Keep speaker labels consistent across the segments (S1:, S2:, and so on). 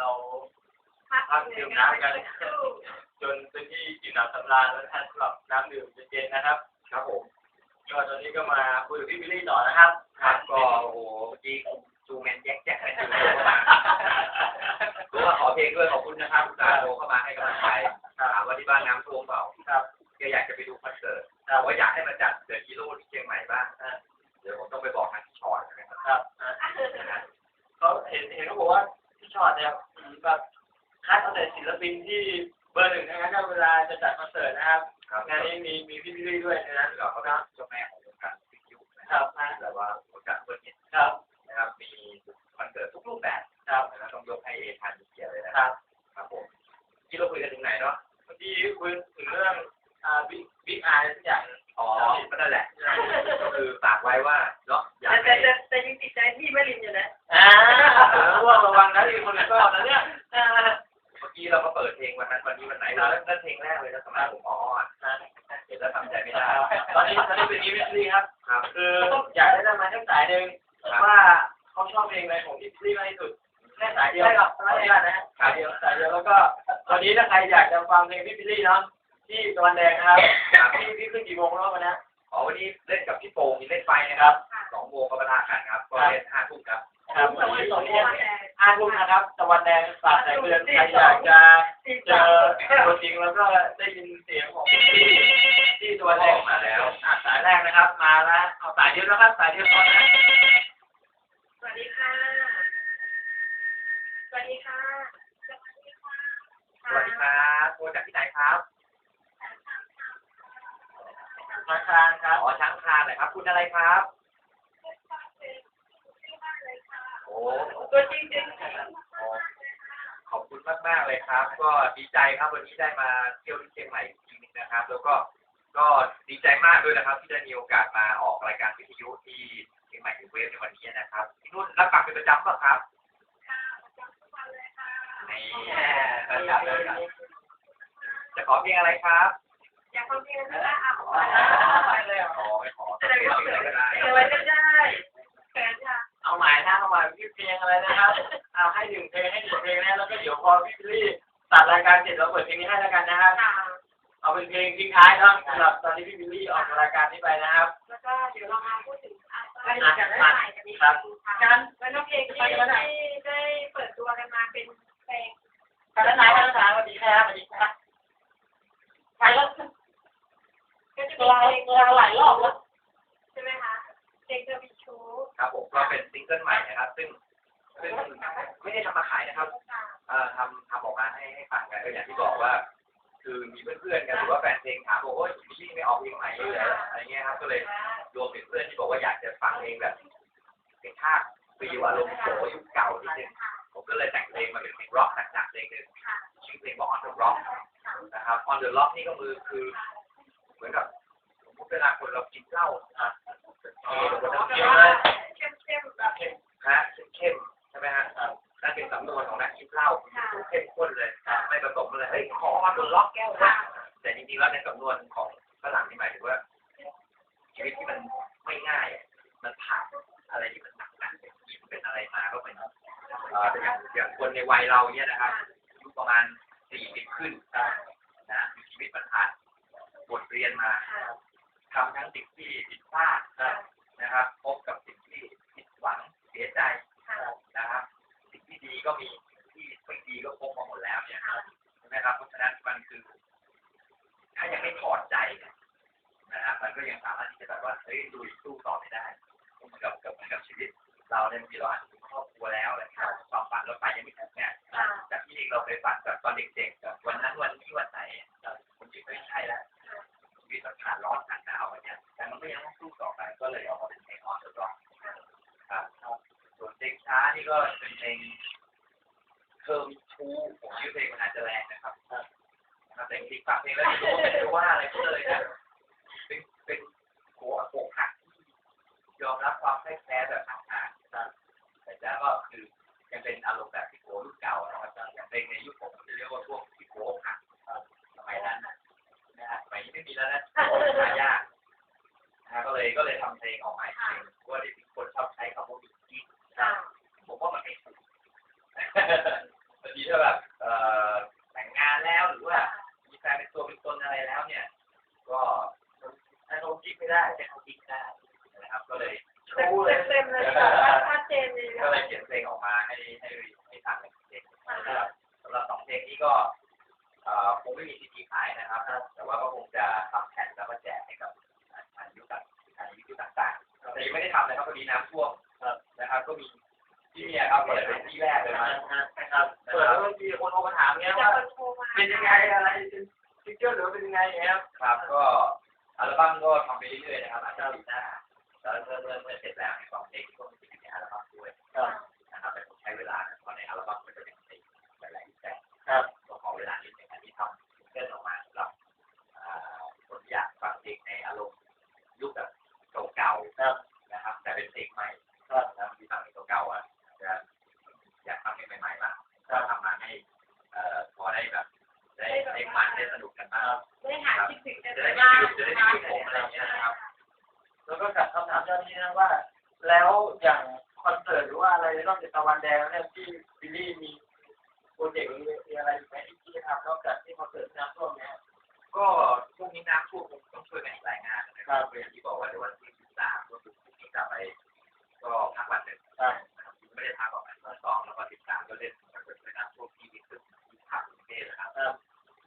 S1: เราพักดื่มน้ำกัน จนเป็นที่อิ่มหนำสำราญแล้วท่านสำหรับน้ำดื่มเย็นๆนะครับ
S2: ครับผม
S1: ก็ตอนนี้ก็มาคุยกับพี่บิลลี่ต่อนะครับ
S2: ครับก็โอ้โหเมื่อกี้จูแมนแจ๊กแจ๊กอะไรอยู่รู้ว่าขอเพลงด้วยขอบคุณนะครับอุตส่าห์โทรเข้ามาให้กำลังใจถามว่าที่บ้านน้ำท่วมเปล่า
S1: ครับ
S2: ก็อยากจะไปดูคอนเสิร์ต
S1: ครับ
S2: ว่าอยากให้มาจัดเดอะฮีโร่ที่เชียงใหม่บ้าง
S1: อ่า
S2: เดี๋ยวผมต้องไปบอกทางที่ชอตนะครับ
S1: ครับอ่า
S2: นะฮะ
S1: เขาเห็นเห็นเขาบอกว่าพี่ ชอตเนี่ยแบบคัดเอาแต่ศิลปินที่เบอร์หนึ่งนะครับ เวลาจะจัดคอนเสิร์ตนะครับ
S2: ครับ
S1: งานนี้มีมีพี่บิลลี่ด้วยในนั้น
S2: เราก็เป็นเจ้าแม่ของวงการวิทยุนะ
S1: ค
S2: ครั
S1: รั
S2: บบ
S1: นะ
S2: แต่ว่าวงการเปิดเนี่ย
S1: ครับ
S2: นะครับมีคอนเสิร์ตทุกรูปแบบ
S1: ครับ
S2: นะครับต้องยกให้เอทันเกียรติเลยนะ
S1: ค
S2: ครับ
S1: รับ
S2: ครับผมที่เราคุยกันถึงไหนเนาะ
S1: เมื่อกี้คุยถึงเรื่องอ่าบิ๊กบิ๊กอายทุกอย่าง
S2: อ๋อก็นั่นแหละ ก็คือฝากไว้ว่าเนาะอยาก
S3: แต่
S2: ให้
S3: แต่แต่ยังติดใจพี่แม่ลินอยู่นะ
S1: อ่าระวังระวังนะมีคนชอบนะเนี่ยอ่า
S2: เมื่อกี้เราก็เปิดเพลงวันนั้นวันนี้วันไหนเราเล่นเพลงแรกเลยนะสมัยผมอ๋ออะ
S1: อ่า
S2: เห็นแล้วทำใจไม่ได้
S1: ตอนนี้ตอนนี้เป็นอีเวนต์ลีครับ
S2: ครับ
S1: คืออยากได้นำมาแค่สายหนึ่งว่าเขาชอบเพลงอะไรของพี่ลีมากที่สุดแค่สายเดียวครับขออนุญาตนะสายเดียวสายเดียวแล้วก็ตอนนี้ถ้าใครอยากจะฟังเพลงพี่บิลลี่เนาะ ที่ตะวันแดงนะครับ
S2: ครับ
S1: พี่พี่ขึ้นกี่โมงแล้ววันนี้
S2: อ๋อวันนี้เล่นกับพี่โป่งมีเล่นไฟนะครับสองโมงก็ประทะกันครับก็เล่นห้าทุ่มครับ
S1: ครับวันนี้ตอนนี้ห้าทุ่มนะครับตะวันแดงสาดแสงเดือนใครอยากจะ
S3: ติด
S1: เจ
S3: ใจ
S1: อตัวจริงแล้วก็ได้ยินเสียงของพี่ที่ตะวันแดง
S2: มาแล้ว
S1: อะสายแรกนะครับ มาแล้วเอาสายเดียวนะครับสายเดียวพอนะ
S3: สวัสดีค่ะ สวัสดีค่ะ สวัสดีค่ะ
S2: สวัสดีครับโทรจากที่ไหนครับ
S1: มาคารครับ
S2: อ๋อช้างคานเลยครับ คุณอะไรครับ โอ้
S3: ตัวจริงจริง
S2: โอ้ขอบคุณมากมากๆเลยครับ ก็ดีใจครับวันนี้ได้มาเที่ยวที่เชียงใหม่อีกทีหนึงนะครับ แล้วก็ก็ดีใจมากด้วยนะครับ ที่ได้มีโอกาสมาออกรายการวิทยุที่เชียงใหม่เวฟในวันนี้นะครับพี่นุ่นรับฟังเป็นประจำป่ะครับนี่ประจำเลยครับจะขอเพลงอะไรครับ
S3: อยากฟังเพลงนะคะอะขอ
S1: ไปเลยเหรอ
S2: ขอไม่ขอ
S3: จะได้
S2: เพล
S3: ไม่
S2: ง
S3: ต้อง
S2: อะไร
S3: เกิด
S2: ก็ได้
S3: อะไรก็ได้แฟนค่ะ
S1: เอาหมายนะเอาหมายพี่เพลงอะไรนะครับเอาให้หนึ่งเพลงให้หนึ่งเพลงนะแล้วก็เดี๋ยวพอพี่บิลลี่ตัดรายการเสร็จเราเปิดเพลงนี้ให้แล้วกันนะครับ
S3: ค่ะ
S1: เอาเป็นเพลงทิ้งท้ายเนาะสำหรับตอนที่พี่บิลลี่ออกรายการนี้ไปนะครับ
S3: แล้วก็เดี๋ยวเรามาพูดถึงอะไรกันได้ใหม่กันดี
S1: ครับ
S3: กันแล้วน้องเพลงที่ได้ได้เปิดตัวกันมาเป็นเพลง
S1: การรักษาการรักษาสวัสดีครับสวัสดีครับ
S3: ใครแล้ว ก็จะเป็นเพลง
S1: เราหลายรอบแล้ว
S3: ใช่ไหมคะเพลงเธอมีชู้
S2: ครับผมก็เป็นซิงเกิลใหม่นะครับ ซึ่งซึ่งไม่ได้ทำมาขายนะครับเอ่อทำทำออกมาให้ให้ฟังกันก็อย่างที่บอกว่า คือมีเพื่อนๆกันหรือว่าแฟนเพลงถามบอกว่าพี่ลี่ไม่ออกเพลงใหม่เลยเหรออะไรเงี้ยครับก็เลยรวมถึงเพื่อนที่บอกว่าอยากจะฟังเพลงแบบเป็นภาคฟีลอารมณ์โสยุคเก่านิดนึงผมก็เลยแต่งเพลงมาเป็นเพลงร็อกหนักๆเพลงหนึ่งชื่อเพลงบอก On the Rock นะครับ On the Rock นี่ก็คือคือ เหมือนกับสมมติเวลาคนเรากินเหล้าอะเออคนเรากินเลย
S3: เข้มเข้มๆแบบ
S2: ฮะเข้มๆใช่ไหมฮะนั่นเป็นสำนวนของนักกินเหล้าเข้มข้นเลยไม่ผสมเลยเฮ้ยขอมาโดนล็อกแก้วนะแต่จริงๆแล้วในสำนวนของฝรั่งนี่หมายถึงว่าชีวิตที่มันไม่ง่ายอะมันผ่านอะไรที่มันหนักหนักเป็นกินเป็นอะไรมาก็เป็นเอ่ออย่างอย่างคนในวัยเราเนี่ยนะครับอายุประมาณสี่สิบขึ้นนะมีชีวิตมันผ่าน บทเรียนมาทำทั้งสิ่งที่ผิดพลาดนะครับ พบกับสิ่งที่ผิดหวังเสียใจนะครับ สิ่งที่ดีก็มีที่ไม่ดีก็พบมาหมดแล้วเนี่ยใช่ไหมครับเพราะฉะนั้นมันคือ ถ้ายังไม่ถอดใจเนี่ยนะครับมันก็ยังสามารถที่จะแบบว่าเฮ้ยดูสู้ต่อไม่ได้เหมือนกับกับเหมือนกับชีวิต เราเนี่ยบางทีเราอาจจะ ไม่ได้จะเขาคิดได้นะครับก็เลย
S3: เต็มเต็มเลยค่ะชัดเจนเลย
S2: ก็เลยเขียนเพลงออกมาให้ให้ให้ทางเป็นเพลงนะครับสำหรับสองเพลงนี้ก็เอ่อคงไม่มีซีดีขายนะครับ แต่ว่าก็คงจะทำแผ่นแล้วก็แจกให้กับอายุต่างอายุต่างๆแต่ยังไม่ได้ทำนะครับพอดีน้ำท่วมนะครับก็มีที่เนี่ยครับเปิดเป็นที่แรกเลยมั้ง
S1: นะครับเปิดแล้วบางทีคนโทรมาถามเงี้ยว่าเป็นยังไงอะไรเป็นซิงเกิลหรือว่าเป็นยังไงอย่างเงี้ยครับ
S2: ครับก็อัล บั้มก็ทำไปเรื่อยๆนะครับอาจจะปีหน้าแล้วเมื่อเมื่อเมื่อเสร็จแล้วในกองเพลงก็ ช่วยกันอีกหลายงานนะครับอย่างที่บอกว่าวันที่สิบสามก็คือพรุ่งนี้จะไป ก็พักวันหนึ่ง
S1: ครับ
S2: นะครับไม่ได้พักออกไปวันสองแล้วก็สิบสามก็เล่นคอนเสิร์ตในน้ำท่วมที่วิสุทธิ์ที่พักกรุงเทพนะครับ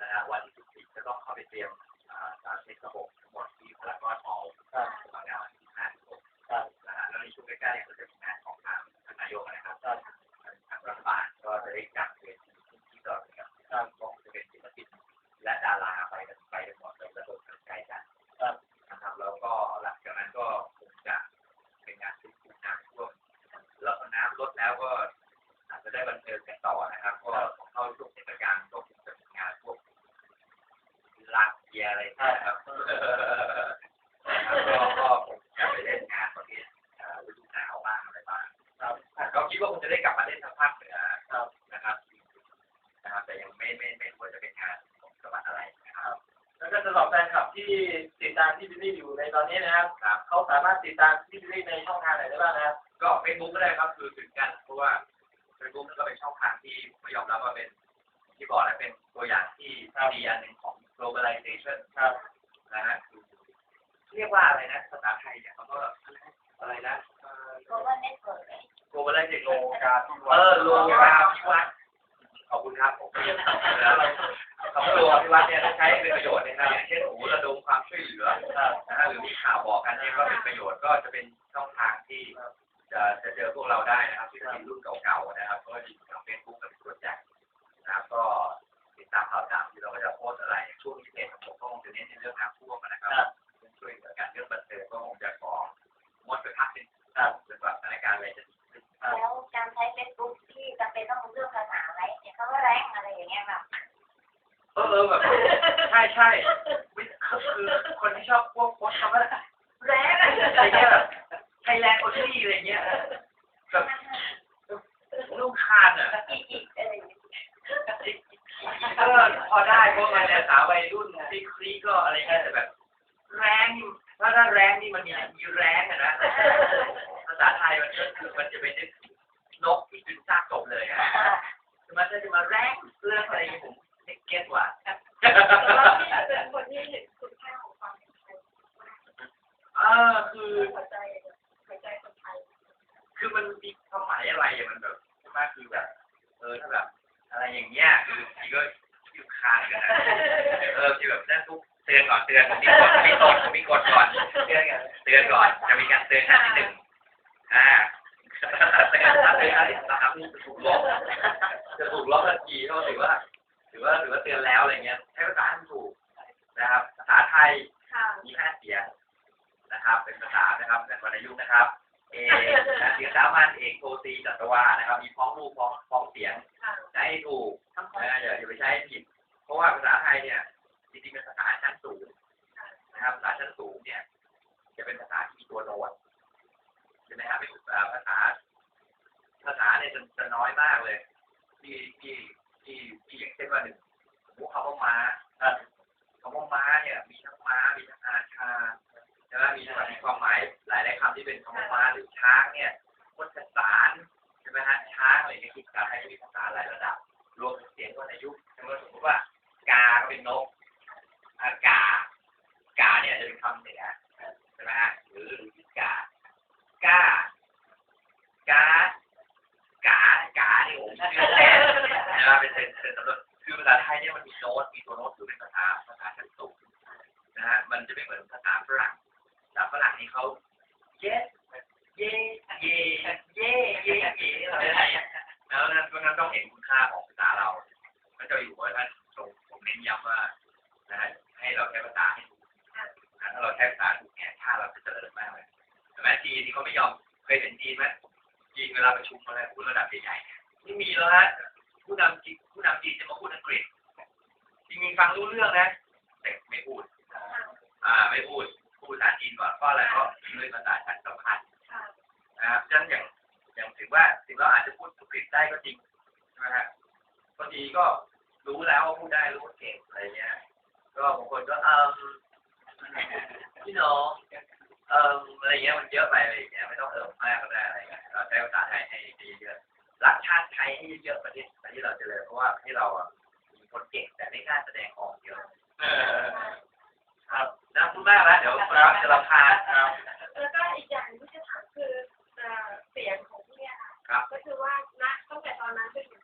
S2: นะฮะวันที่สิบสี่จะต้องเข้าไปเตรียมอ่าการเช็คระบบทั้งหมดที่พารากอนฮอลล์
S1: ครับ
S2: บางงานวันที่ห้าสิบหก
S1: ครับ
S2: นะฮะแล้วในช่วงใกล้ๆก็จะมีงานของทางท่านนายกนะครับ
S1: ครับ
S2: ทางรัฐบาลก็จะได้จัดเวทีที่ต่อเนื่อง
S1: ครับ
S2: ก็จะเป็นศิลปินและดารา จะได้กลับมาเล่นทางภาคเหนือ
S1: ครับ
S2: นะครับนะครับแต่ยังไม่ไม่ไม่ควรจะเป็นงานของจังหวัดอะไรนะครับ
S1: แล้วก็สำหรับแฟนคลับที่ติดตามที่บิลลี่อยู่ในตอนนี้นะครับ
S2: ครับ
S1: เขาสามารถติดตามที่บิลลี่ในช่องทางไหนได้บ้างนะครับ
S2: ก็เฟซบุ๊กก็ได้ครับคือถึงกันเพราะว่าเฟซบุ๊กนั่นก็เป็นช่องทางที่ไม่ยอมรับว่าเป็นที่บอกนะเป็นตัวอย่างที่ดีอันหนึ่งของ globalization
S1: ครับ
S2: นะฮะคือเรียกว่าอะไรนะภาษาไทยเนี่ยเขาก็อะไรนะเอ่อ
S3: global network
S2: globalization
S1: โลกาที่
S2: เออโลกาพิวัตรขอบคุณครับผมคำว่าโลกาพิวัตรเนี่ยใช้เป็นประโยชน์นะครับอย่างเช่นโอ้ระดมความช่วยเหลือนะฮะหรือมีข่าวบอกกันเนี่ยก็เป็นประโยชน์ก็จะเป็นช่องทางที่จะจะเจอพวกเราได้นะครับที่เป็นรุ่นเก่าๆนะครับ ก็อยู่ทางเฟซบุ๊กกับส่วนใหญ่นะครับก็ติดตามข่าวสารที่เราก็จะโพสอะไรช่วงนี้เพจของผมก็คงจะเน้นในเรื่องน้ำท่วมนะครับช่วยเหลือกันเรื่องบันเทิงก็คงจะของดไปพักหนึงครับจนกว่าสถานการณ์อะไรจะดีขึ้น
S3: แล้วการใช้เฟซบุ๊กที่จำเป็นต้องเลือกภาษาอะไรเนี่ยเขาก็แรงอะไรอย่างเงี้ยค่ะ
S2: เออเออแบบใช่ใช่ไม่คือคนที่ชอบพวกโพสต์คำว่า
S3: แรง
S2: อะไรเงี้ยแบบไทยแลนด์โอชี่อะไรเงี้ยแบบลูกคานอะ
S3: อีกอีกอะไรอย่างเงี้ย
S2: ก็ พอได้พวกมันเนี่ยสาววัยรุ่นซีคลีก็อะไรเงี้ยแต่แบบ แรงนี่ถ้าถ้าแรงนี่มันมีมีแรงอะนะภาษาไทยมันก็คือมันจะเป็นนกที่กินซากศพเลยอะมันจะมาแรงเรื่องอะไรอย่างเงี้ยผมไม่เก็ตว่ะ
S3: แต่ว่าพี่เป็นคนที่เห็นคุณค่าของความเป็นไทย
S2: เออคือ
S3: หัวใจหัวใจคนไทย
S2: คือมันมีความหมายอะไรอะมันแบบใช่ไหมคือแบบ เออถ้าแบบ อะไรอย่างเงี้ยคือทีก็ อยู่คานกันนะเออที่แบบนั่นทุกเตือนก่อนเตือนผมมีกฎผมมีกฎผมมีกฎก่อนเตือนกันเตือนก่อนจะมีการเตือนครั้งที่หนึ่งอ่าเตือนเตือนครั้งที่สามนี่จะถูกลบจะถูกลบทันทีก็ถือว่าถือว่าถือว่าเตือนแล้วอะไรเงี้ยใช้ภาษาที่ถูกนะครับภาษาไทย
S3: ค่ะ
S2: มีห้าเสียงนะครับ เป็นภาษานะครับแต่วรรณยุกต์นะครับเอกเสียงสามัญเอกโทตีจัตวานะครับ มีพ้องรูปพ้องพ้องเสียง
S3: ค่ะ
S2: ใช้ให้ถูกนะอย่าอย่าไปใช้ให้ผิดเพ ราะว่าภาษาไทยเนี่ยจริงๆเป็นภาษาชั้นสูงนะครับภาษาชั้นสูงเนี่ย จะเป็นภาษาที่มีตัวโน้ตใช่ไหมครับเป็นภาษา ภาษาเนี่ยจะจะน้อยมากเลยที่ที่ที่ที่อย่างเช่นว่าหนึ่งสมมติคำว่าม้าคำว่าม้าเนี่ย มีทั้งม้ามีทั้งอาชาใช่ไหมมีทั้งมีความหมายหลายหลายๆคำที่เป็นคำว่าม้าหรือช้างเนี่ยพจสารใช่ไหมฮะช้างอะไรเงี้ยคือภาษาไทยจะมีภาษาหลายระดับ รวมถึง yes กาเป็นนกอากากาเนี่ยจะเป็นคำเหนือใช่ไหมฮะหรือลูกากากากากาเนี่ยผมชื่ะเป็นเป็นเป็นสำนวนคือภาษาไทยเนี่ยมันมีโน้ตมีตัวโน้ตคือเป็นภาษาภาษาชั้นสูงนะฮะมันจะไม่เหมือนภาษา จีนที่เขาไม่ยอมเคยเห็นจีนไหมจีนเวลาประชุมอะไรพูดระดับใหญ่ๆไม่มีแล้วฮะผู้นำจีนผู้นำจีนจะมาพูดอังกฤษจริงๆฟังรู้เรื่องนะแต่ไม่พูดอ่าไม่พูดพูดภาษาจีนก่อนเพราะอะไรเพราะด้วยภาษาชั้นสำคัญนะครับฉะนั้นอย่างอย่างถึงว่าถึงเราอาจจะพูดอังกฤษได้ก็จริงใช่ไหมฮะบางทีก็รู้แล้วว่าพูดได้รู้ว่าเก่งอะไรเงี้ยก็บางคนก็เอ่มพี่น้อง เอ่มอะไรเงี้ยมันเยอะไปอะไรอย่างเงี้ยไม่ต้องเอ่มมากก็ได้อะไรเงี้ยเราใช้ภาษาไทยให้เยอะๆรักชาติไทยให้เยอะๆประเทศประเทศเราเจริญเพราะว่าประเทศเราอะมีคนเก่งแต่ไม่กล้าแสดงออกเยอะ
S1: เออ
S2: ครับนะพูดมากแล้วเดี๋ยวเราจะรำคาญครับ
S3: แล้วก็อีกอย่างที่จะถามคือเอ่อเสียงของพี่เนี่ยค่ะ
S2: ครับ
S3: ก็คือว่าณตั้งแต่ตอนนั้นจนถึง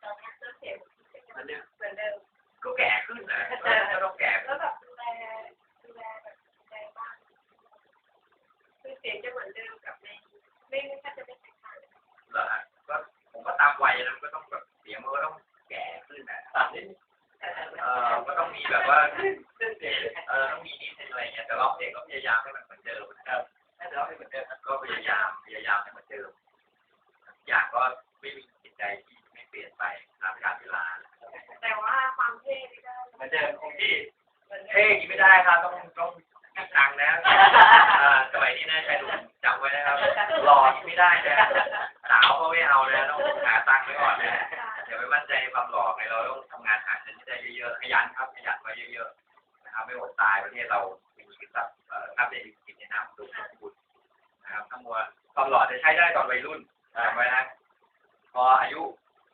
S3: อย่างก็ไม่มีจิต
S2: ใจที่ไม่เปลี่ยนไปตามกาลเวลา
S3: แต่ว่าความเท่ไม่ได้
S1: มือนเดิมคงที่
S2: เท่กินไม่ได้ครับต้องต้องตังนะอ่าสมัยนี้นะชายหนุ่มจำไว้นะครับหล่อกินไม่ได้นะสาวก็ไม่เอานะต้องหาตังค์ไว้ก่อนนะอย่าไปมั่นใจความหล่อไงเราต้องทำงานหาเงินได้เยอะๆขยันครับขยันไว้เยอะๆนะครับไม่อดตายประเทศเรามีกับเอ่อนับได้กินในน้ำดูสมบูรณ์นะครับทั้งมวลความหล่อจะใช้ได้ตอนวัยรุ่น จำไว้นะพออายุ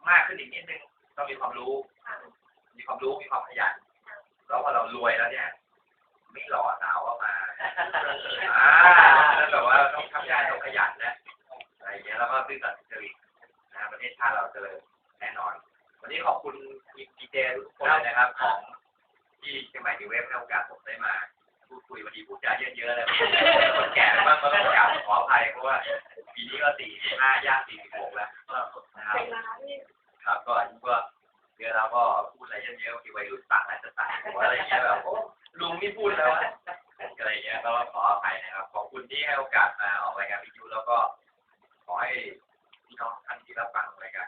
S2: มากขึ้นอีกนิดนึงต้องมีความรู้ มีความรู้มีความขยันแล้วพอเรารวยแล้วเนี่ยไม่หล่อสาวก็มาอ่าแล้วแบบว่าต้องทำงานต้องขยันนะอะไรอย่างเงี้ยแล้วก็ซื่อสัตย์สุจริตนะประเทศชาติเราเจริญแน่นอน วันนี้ขอบคุณทีมดีเจทุกคนเลยนะครับ ของที่เชียงใหม่ดีเว็บให้โอกาสผมได้มา พูดคุยวันนี้พูดยาเยอะๆเลยคนแก่บ้างก็ต้องกราบขออภัยเพราะว่าปีนี้ก็สี่สิบห้าย่างสี่สิบหกแล้วนะครับครับก็อายุก็เยอะแเราก็พูดอะไรเยอะๆคือวัยรุ่นปากน่าจะตายหัวอะไรเงี้ยแบบลุงไม่พูดแล้วอะไรเงี้ยก็ขออภัยนะครับขอบคุณที่ให้โอกาสมาออกรายการวิทยุแล้วก็ขอให้พี่น้องท่านที่รับฟังรายการ